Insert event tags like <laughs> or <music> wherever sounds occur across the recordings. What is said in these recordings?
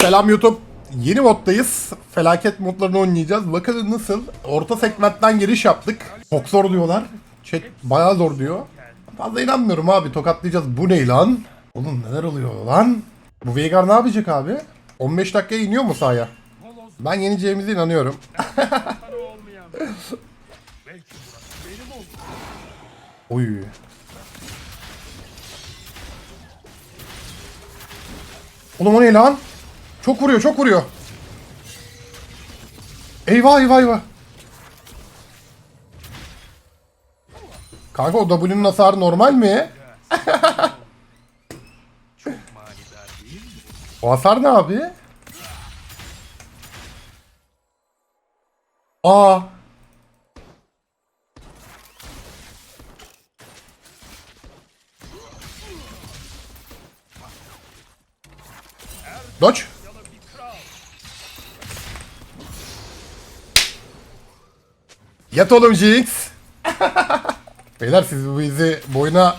Selam YouTube. Yeni moddayız. Felaket modlarını oynayacağız. Bakalım nasıl? Orta segmentten giriş yaptık. Çok zor diyorlar. Chat bayağı zor diyor. Fazla inanmıyorum abi. Tokatlayacağız. Bu ne lan? Oğlum neler oluyor lan? Bu Veigar ne yapacak abi? 15 dakikaya iniyor mu sahaya? Ben yeneceğimize inanıyorum. <laughs> Oy. Oğlum o ne lan? Çok vuruyor, çok vuruyor. Eyvah eyvah eyvah. Kanka o W'nun hasarı normal mi? <laughs> o hasar ne abi? Aa. Dodge. Yat oğlum Jinx. <laughs> Beyler siz bizi boyuna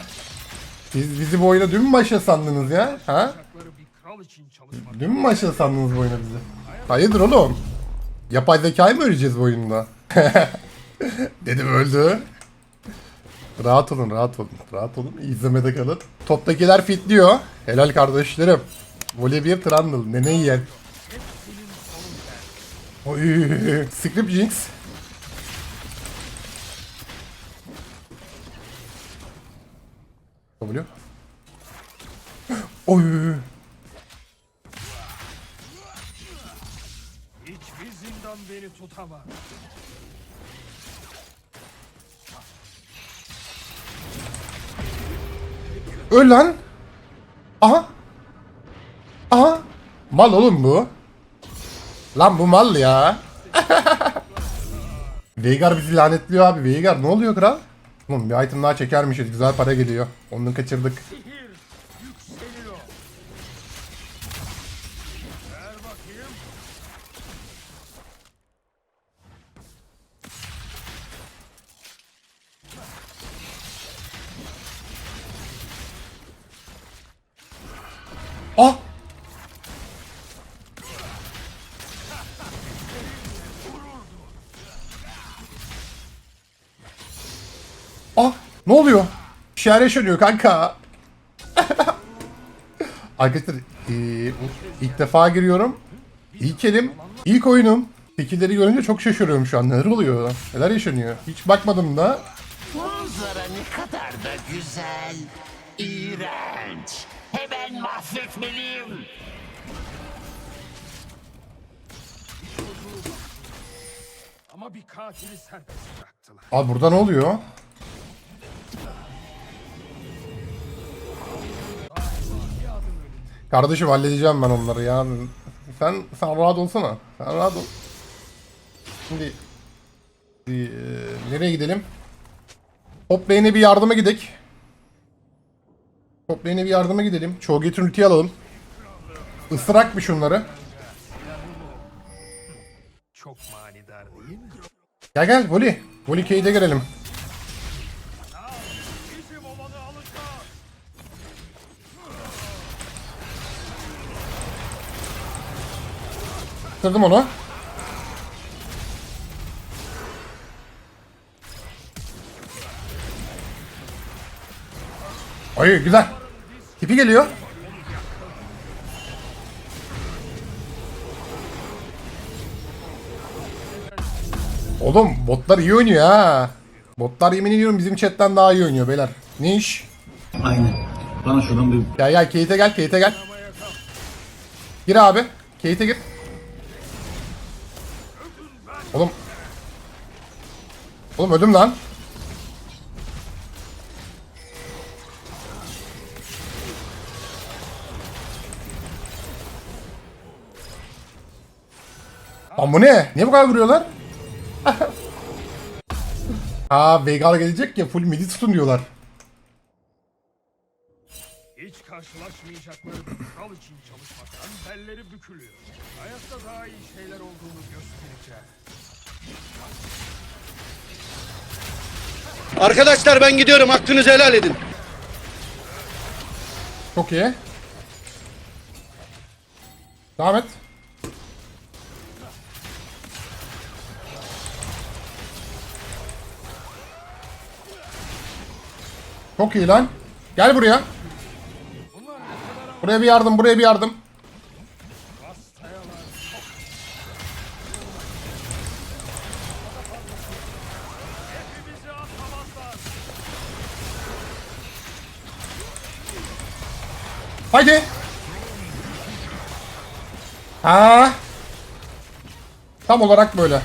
siz bizi bu oyuna dün mü başla sandınız ya? Ha? Dün mü başla sandınız bu oyuna bizi? Hayırdır oğlum? Yapay zekayı mı öleceğiz bu oyunda? <laughs> Dedim öldü. Rahat olun, rahat olun, rahat olun. İzlemede kalın. Toptakiler fitliyor. Helal kardeşlerim. Voley bir Trundle. Nene yiyen. Oy. <laughs> Script Jinx. W. Oy. Hiçbir zindan beni tutamaz. Öl lan. Aha. Aha. Mal oğlum bu. Lan bu mal ya. <laughs> Veigar bizi lanetliyor abi. Veigar ne oluyor kral? Oğlum bir item daha çekermişiz. Güzel para geliyor. Onu kaçırdık. Ah ne oluyor? Bir şeyler yaşanıyor kanka. Arkadaşlar eee, ilk defa giriyorum. İlk elim, ilk oyunum. Fikirleri görünce çok şaşırıyorum şu an. Neler oluyor? Neler yaşanıyor? Hiç bakmadım da. Manzara ne kadar da güzel. İğrenç. Hemen mahvetmeliyim. Ama bir katili serbest bıraktılar. Abi burada ne oluyor? Kardeşim halledeceğim ben onları ya. Sen sen rahat olsana. Sen rahat ol. Şimdi e, nereye gidelim? Top lane'e bir yardıma gidek. Top lane'e bir yardıma gidelim. Çoğu getir ultiyi alalım. Isırak bir şunları. Çok manidar değil mi? Gel gel Voli. Voli K'de girelim. Kırdım onu. Ay güzel. Tipi geliyor. Oğlum botlar iyi oynuyor ha. Botlar yemin ediyorum bizim chatten daha iyi oynuyor beyler. Ne iş? Aynen. Bana şuradan bir Gel gel Kate'e gel Kate'e gel. Gir abi. Kate'e gir. Oğlum. Oğlum ödüm lan. Lan bu ne? Niye bu kadar vuruyorlar? <laughs> ha Veigar gelecek ya full midi tutun diyorlar. Karşılaşmayacakları bir kral için çalışmaktan belleri bükülüyor. Hayatta daha iyi şeyler olduğunu göstereceğim. Arkadaşlar ben gidiyorum hakkınızı helal edin. Çok iyi. Devam et. Çok iyi lan. Gel buraya. Buraya bir yardım, buraya bir yardım. Haydi. Ha. Tam olarak böyle.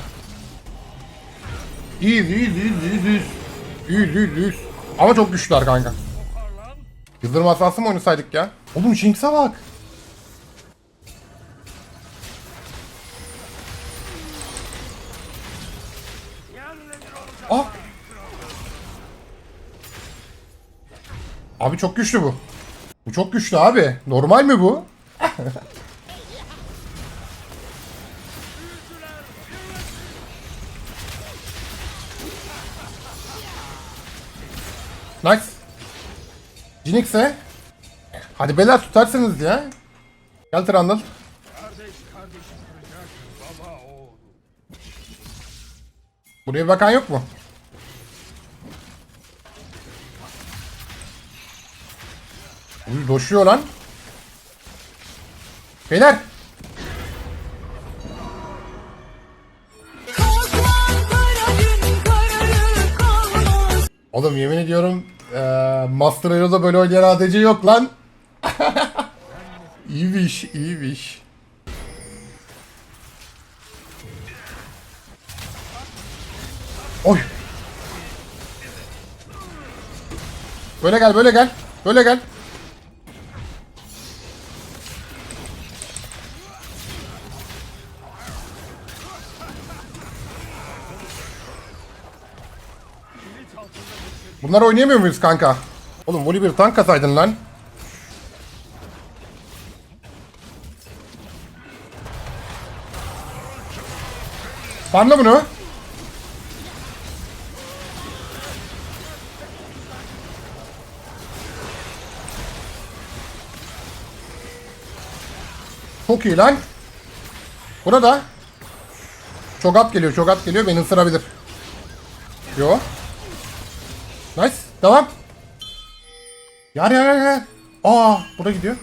İyiyiz, iyiyiz, iyiyiz, iyiyiz, iyiyiz. İyiyiz, iyiyiz, iyiyiz. Ama çok güçlüler kanka. Yıldırım hatası mı oynasaydık ya? Oğlum Jinx'e bak. Ah. Abi çok güçlü bu. Bu çok güçlü abi. Normal mi bu? <laughs> nice. Jinx'e. Hadi beyler tutarsınız ya. Gel Trundle. Buraya bakan yok mu? Uy doşuyor lan. Beyler. Oğlum yemin ediyorum eee Master Hero'da böyle oynayan ADC yok lan. İyi bir. Oy. Böyle gel, böyle gel. Böyle gel. Bunlar oynayamıyor muyuz kanka? Oğlum Voli bir tank kasaydın lan. Farmla bunu. Çok iyi lan. Burada. Çok at geliyor, çok at geliyor. Beni ısırabilir. Yo. Nice. Devam. Yar yar yar. Aa, burada gidiyor.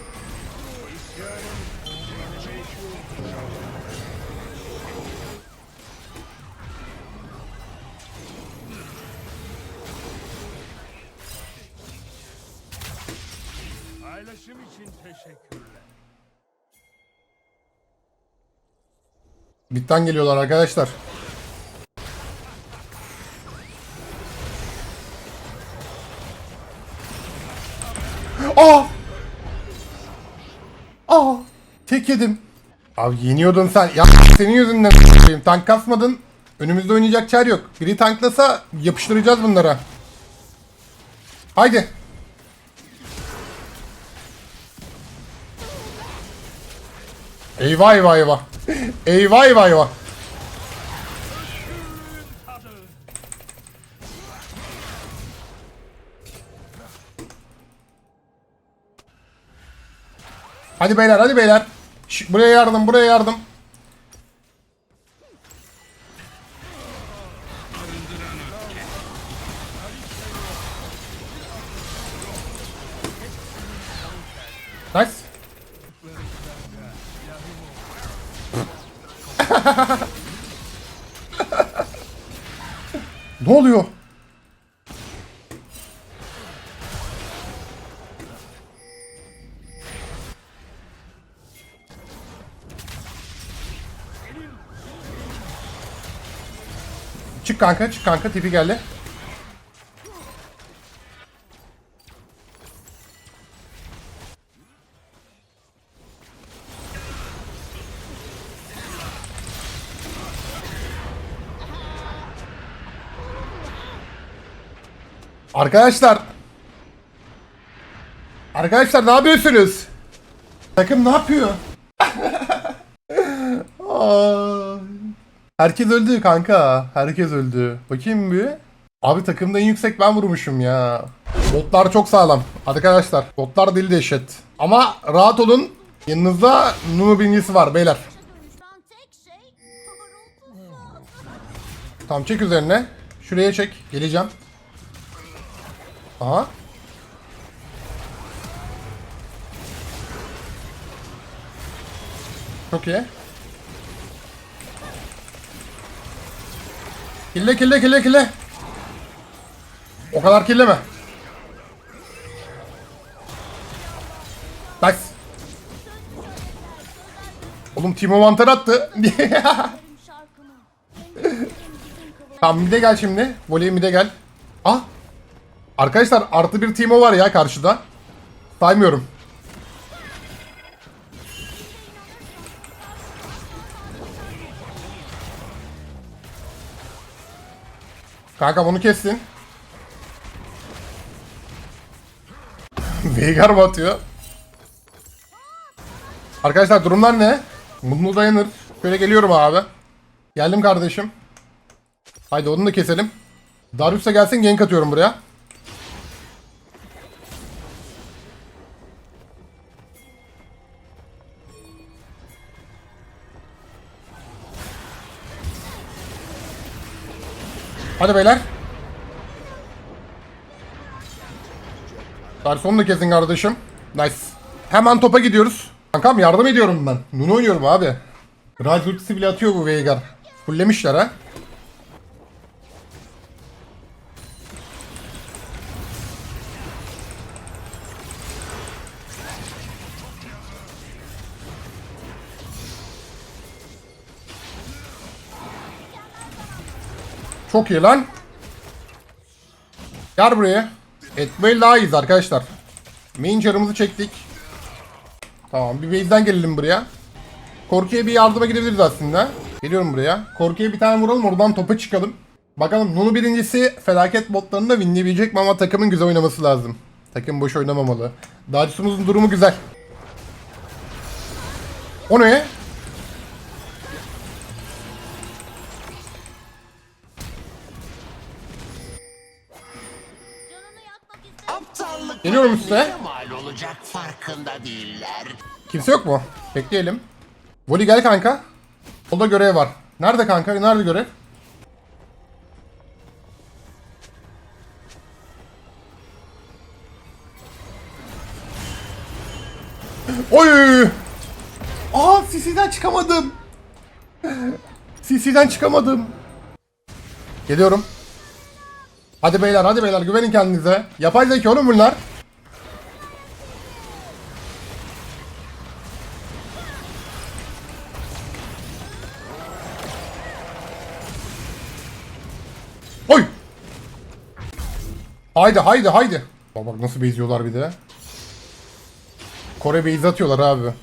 Bitten geliyorlar arkadaşlar. Aa! Aa! Tek yedim. Abi yeniyordun sen. Ya senin yüzünden tank kasmadın. Önümüzde oynayacak çar yok. Biri tanklasa yapıştıracağız bunlara. Haydi. Eyvah eyvah eyvah. Eyvah eyvah eyvah. Hadi beyler hadi beyler. Şş, buraya yardım buraya yardım. Ne oluyor? Çık kanka, çık kanka. Tipi geldi. Arkadaşlar. Arkadaşlar ne yapıyorsunuz? Takım ne yapıyor? <laughs> Herkes öldü kanka. Herkes öldü. Bakayım bir. Abi takımda en yüksek ben vurmuşum ya. Botlar çok sağlam. Arkadaşlar botlar deli dehşet. Ama rahat olun. Yanınızda Nunu birincisi var beyler. Tamam çek üzerine. Şuraya çek. Geleceğim. Aha. Çok iyi. Kille kille kille kille. O kadar killeme. Nice. Oğlum Timo mantar attı. <laughs> Tamam mide gel şimdi. Voley mide gel. Ah. Arkadaşlar artı bir Timo var ya karşıda. Saymıyorum. Kanka bunu kessin. <laughs> Veigar mı atıyor? Arkadaşlar durumlar ne? Mutlu dayanır. Şöyle geliyorum abi. Geldim kardeşim. Haydi onu da keselim. Darius da gelsin gank atıyorum buraya. Hadi beyler. Darius onu da kesin kardeşim. Nice. Hemen topa gidiyoruz. Kankam yardım ediyorum ben. Nunu oynuyorum abi. Rise bile atıyor bu Veigar. Fullemişler ha. Çok iyi lan. Gel buraya. Etmeyi daha iyiyiz arkadaşlar. Main çarımızı çektik. Tamam bir base'den gelelim buraya. Korku'ya bir yardıma gidebiliriz aslında. Geliyorum buraya. Korku'ya bir tane vuralım oradan topa çıkalım. Bakalım Nunu birincisi felaket botlarını da winleyebilecek mi ama takımın güzel oynaması lazım. Takım boş oynamamalı. Darius'umuzun durumu güzel. O ne? Geliyorum size. mal olacak farkında değiller. Kimse yok mu? Bekleyelim. Voli gel kanka. Solda görev var. Nerede kanka? Nerede görev? Oy! Aa CC'den çıkamadım. CC'den çıkamadım. Geliyorum. Hadi beyler hadi beyler güvenin kendinize. Yapay zeka oğlum bunlar. Haydi haydi haydi. Bak bak nasıl beziyorlar bir de. Kore base atıyorlar abi.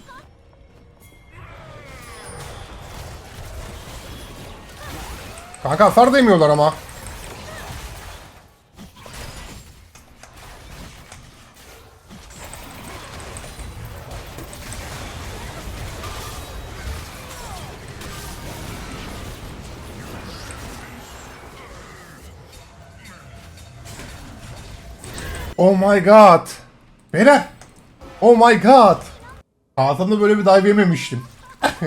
Kanka hasar demiyorlar ama. Oh my god. Beyler. Oh my god. Hayatımda böyle bir dive yememiştim. <laughs>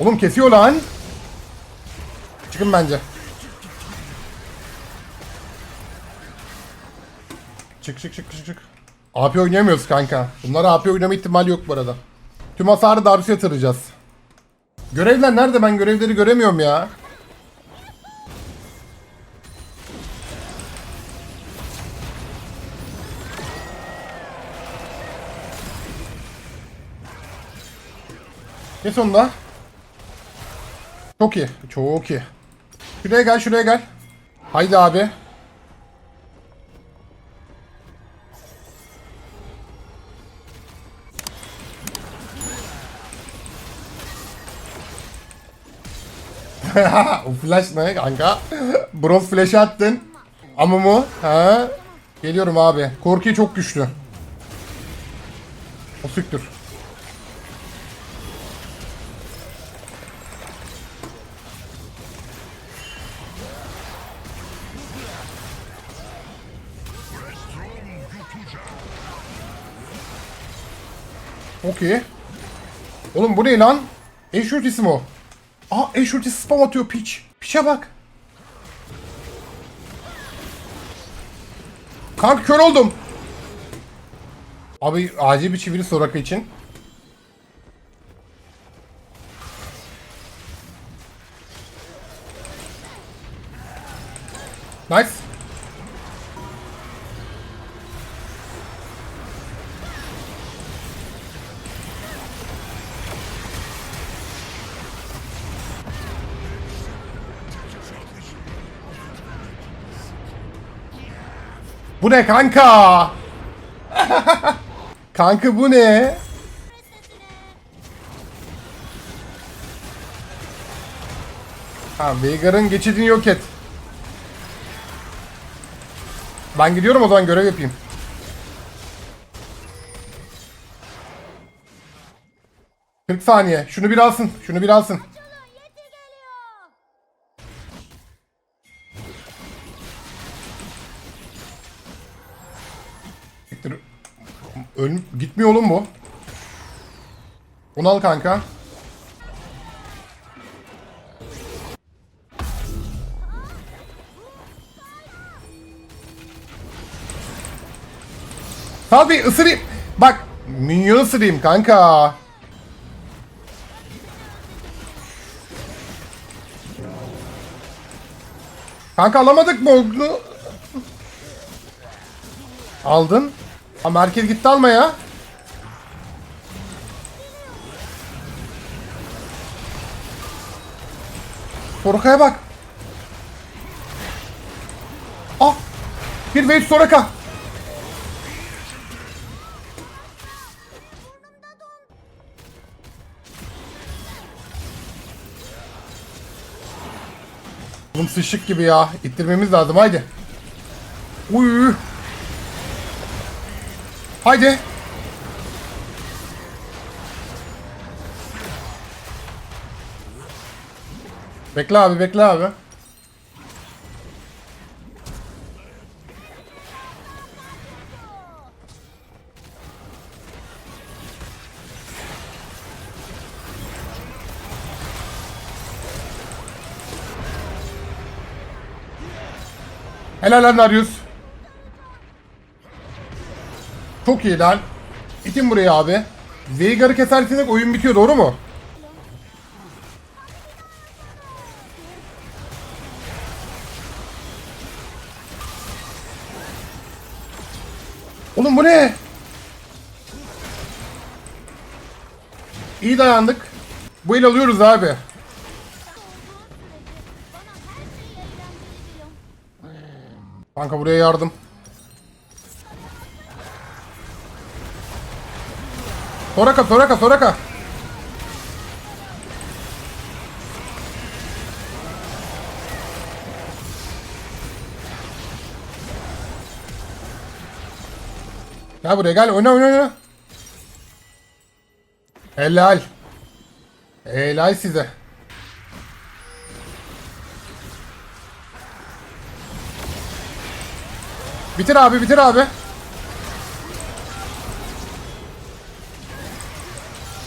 Oğlum kesiyor lan. Çıkın bence. Çık çık çık çık çık. AP oynayamıyoruz kanka. Bunlara AP oynama ihtimali yok bu arada. Tüm hasarı Darius'a yatıracağız. Görevler nerede? Ben görevleri göremiyorum ya. Ne sonunda? Çok iyi. Çok iyi. Şuraya gel, şuraya gel. Haydi abi. <laughs> o flash ne kanka? Bro flash attın. Ama mı? Ha? Geliyorum abi. Korki çok güçlü. O siktir. Çok. Oğlum bu ne lan? Eşyurt ismi o. Aa ultisi spam atıyor piç. Piçe bak. Kanka kör oldum. Abi acil bir çeviri Soraka için. Ne kanka? <laughs> kanka bu ne? Ha Veigar'ın geçidini yok et. Ben gidiyorum o zaman görev yapayım. ...40 saniye. Şunu bir alsın. Şunu bir alsın. Öl gitmiyor oğlum bu. Onu al kanka. Sal bir ısırayım. Bak minyon ısırayım kanka. Kanka alamadık onu? Aldın. Ama herkes gitti alma ya. Soraka'ya bak. Ah! Bir wave Soraka. Oğlum sıçtık gibi ya. İttirmemiz lazım haydi. Uy. Haydi. Bekle abi bekle abi. Helal lan Darius. Çok iyi lan. İtin buraya abi. Veigar'ı keserseniz oyun bitiyor doğru mu? Bu ne? İyi dayandık. Bu el alıyoruz abi. Kanka buraya yardım. Soraka, Soraka, Soraka. Gel buraya gel oyna oyna oyna. Helal. Helal size. Bitir abi bitir abi.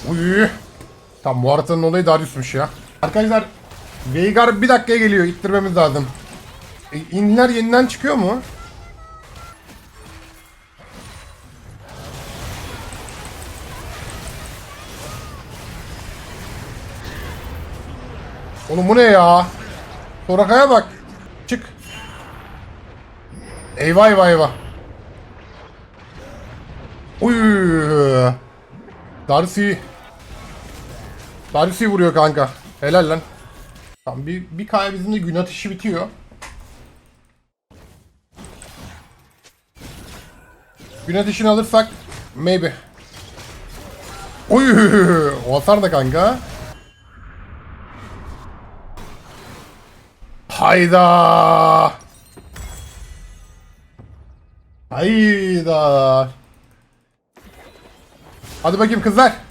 Uy. Tam bu haritanın olayı Darius'muş ya. Arkadaşlar Veigar bir dakikaya geliyor. İttirmemiz lazım. E, inler yeniden çıkıyor mu? Oğlum bu ne ya? Soraka'ya bak. Çık. Eyvah eyvah eyvah. Uy. Darcy. Darcy vuruyor kanka. Helal lan. Tamam bir, bir kaya bizim de gün atışı bitiyor. Gün ateşini alırsak maybe. Oy, o hasar da kanka. Hayda. Hayda. Hadi bakayım kızlar.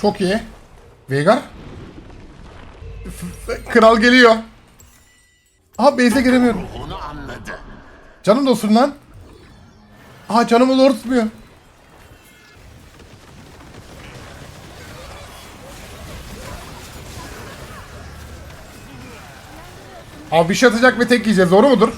Çok iyi. Veigar. Kral geliyor. Aha base'e giremiyorum. Canım dostum lan. Aha canımı lord tutmuyor. Abi bir şey atacak ve tek yiyeceğiz. Doğru mudur?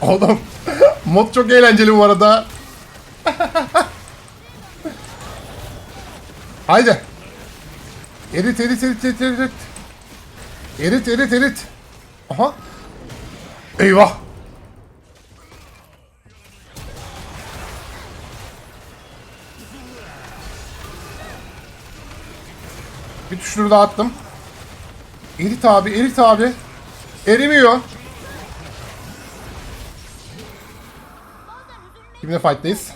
Oğlum mod çok eğlenceli bu arada. Haydi. Erit erit erit erit erit. Erit erit erit. Aha. Eyvah. Bir tuşları daha attım. Erit abi, erit abi. Erimiyor. Kimle fight'tayız?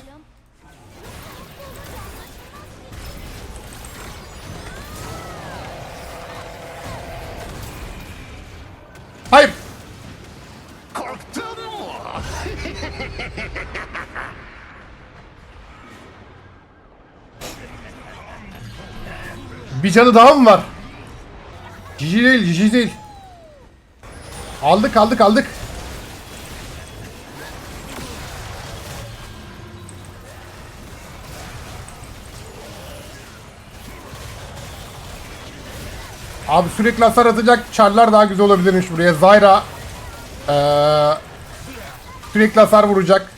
Hayır. Korktun mu? Bir canı daha mı var? Cici değil, cici değil. Aldık, aldık, aldık. Abi sürekli hasar atacak çarlar daha güzel olabilirmiş buraya. Zyra eee, sürekli hasar vuracak.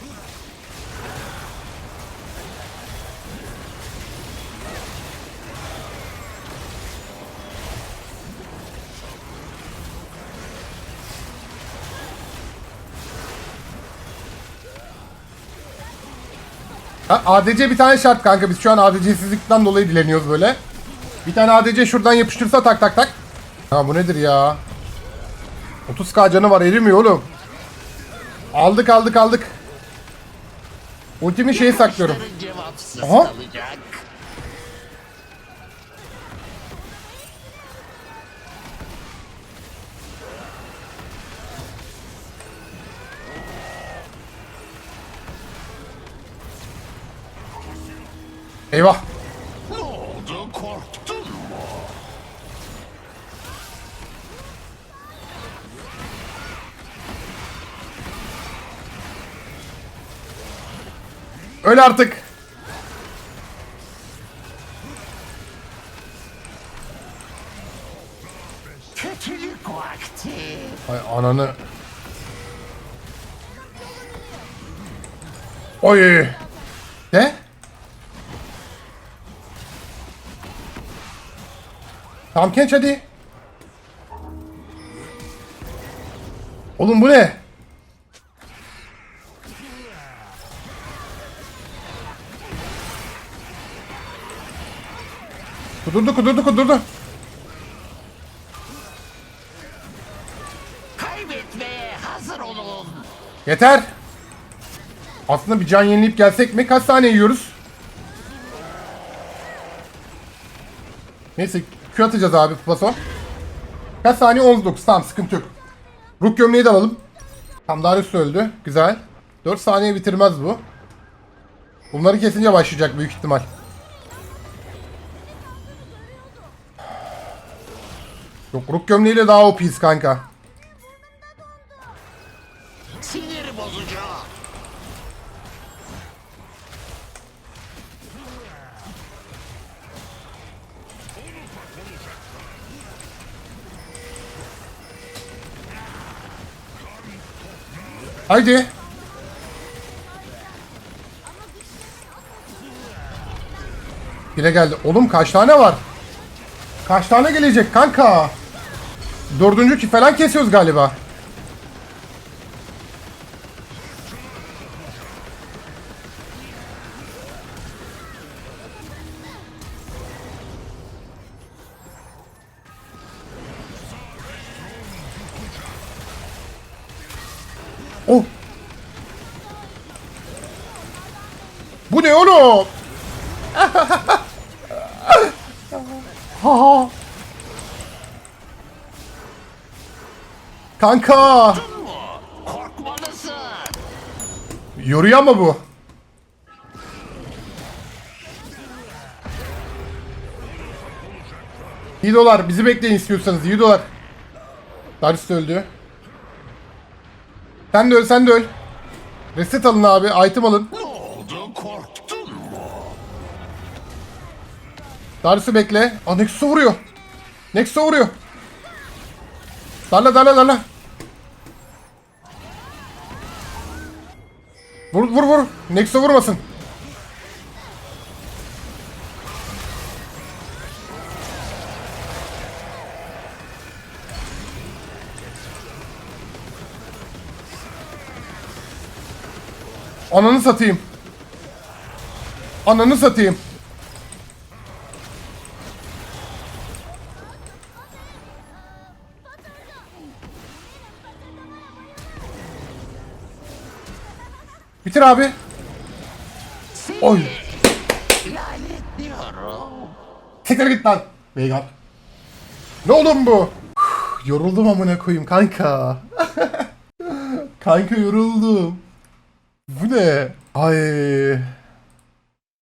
Ha, ADC bir tane şart kanka. Biz şu an ADC'sizlikten dolayı dileniyoruz böyle. Bir tane ADC şuradan yapıştırsa tak tak tak. Ha bu nedir ya? 30k canı var erimiyor oğlum. Aldık aldık aldık. Ultimi şeyi saklıyorum. Aha. Eyvah. Öl artık. Kötülük vakti. Ay ananı. Oy. Ne? Tamam Kenç hadi. Oğlum bu ne? Kudurdu kudurdu kudurdu. Kaybetmeye hazır olun. Yeter. Aslında bir can yenileyip gelsek mi? Kaç saniye yiyoruz? Neyse Q atacağız abi Paso. Kaç saniye? 19. Tamam sıkıntı yok. Rook gömleği de alalım. Tam Darius öldü. Güzel. 4 saniye bitirmez bu. Bunları kesince başlayacak büyük ihtimal. Yok Rook gömleğiyle daha OP'yiz kanka. Sinir bozucu. Haydi. Yine geldi. Oğlum kaç tane var? Kaç tane gelecek kanka? Dördüncü ki falan kesiyoruz galiba. Oh. Bu ne oğlum? <laughs> ha ha. Kanka. Yoruyor ama bu. İyi dolar. Bizi bekleyin istiyorsanız. İyi dolar. Darius da öldü. Sen de öl, sen de öl. Reset alın abi. Item alın. Ne? Darius'u bekle. Aa Nexus'u vuruyor. Nexus'u vuruyor. Darla darla darla. Vur vur vur. Nexus'u vurmasın. Ananı satayım. Ananı satayım. Bitir abi. Oy. Tekrar git lan. Veigar. Ne oğlum bu? Üf, yoruldum amına koyayım kanka. <laughs> kanka yoruldum. Bu ne? Ay.